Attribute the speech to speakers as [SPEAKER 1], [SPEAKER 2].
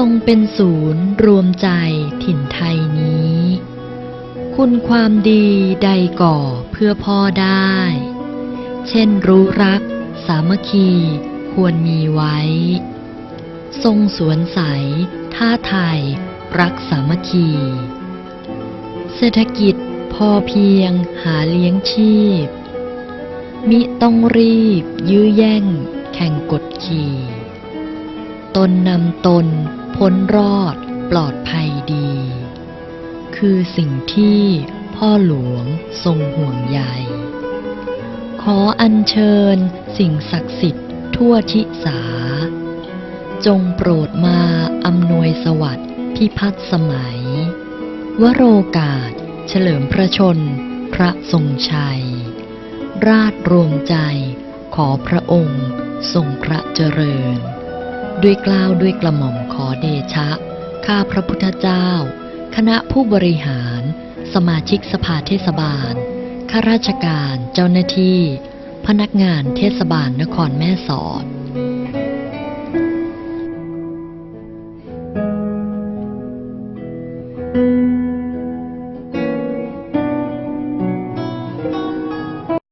[SPEAKER 1] ทรงเป็นศูนย์รวมใจถิ่นไทยนี้ คุณความดีใดก่อเพื่อพ่อได้ เช่นรู้รัก สามัคคีควรมีไว้ ทรงสวนใส ท่าไทย รักสามัคคี เศรษฐกิจพอเพียงหาเลี้ยงชีพ มิต้องรีบยื้อแย่งแข่งกดขี่ ตนนำตน พ้นรอดปลอดภัยดี คือสิ่งที่พ่อหลวงทรงห่วงใย ขออัญเชิญสิ่งศักดิ์สิทธิ์ทั่วทิสา จงโปรดมาอำนวยสวัสดิ์พิพัฒน์สมัย วโรกาสเฉลิมพระชน พระทรงชัย ราชรวมใจขอพระองค์ทรงพระเจริญ ด้วยกล้าวด้วยกระหม่อมขอเดชะ ข้าพระพุทธเจ้า คณะผู้บริหาร สมาชิกสภาเทศบาล ข้าราชการเจ้าหน้าที่ พนักงานเทศบาลนครแม่สอด thank you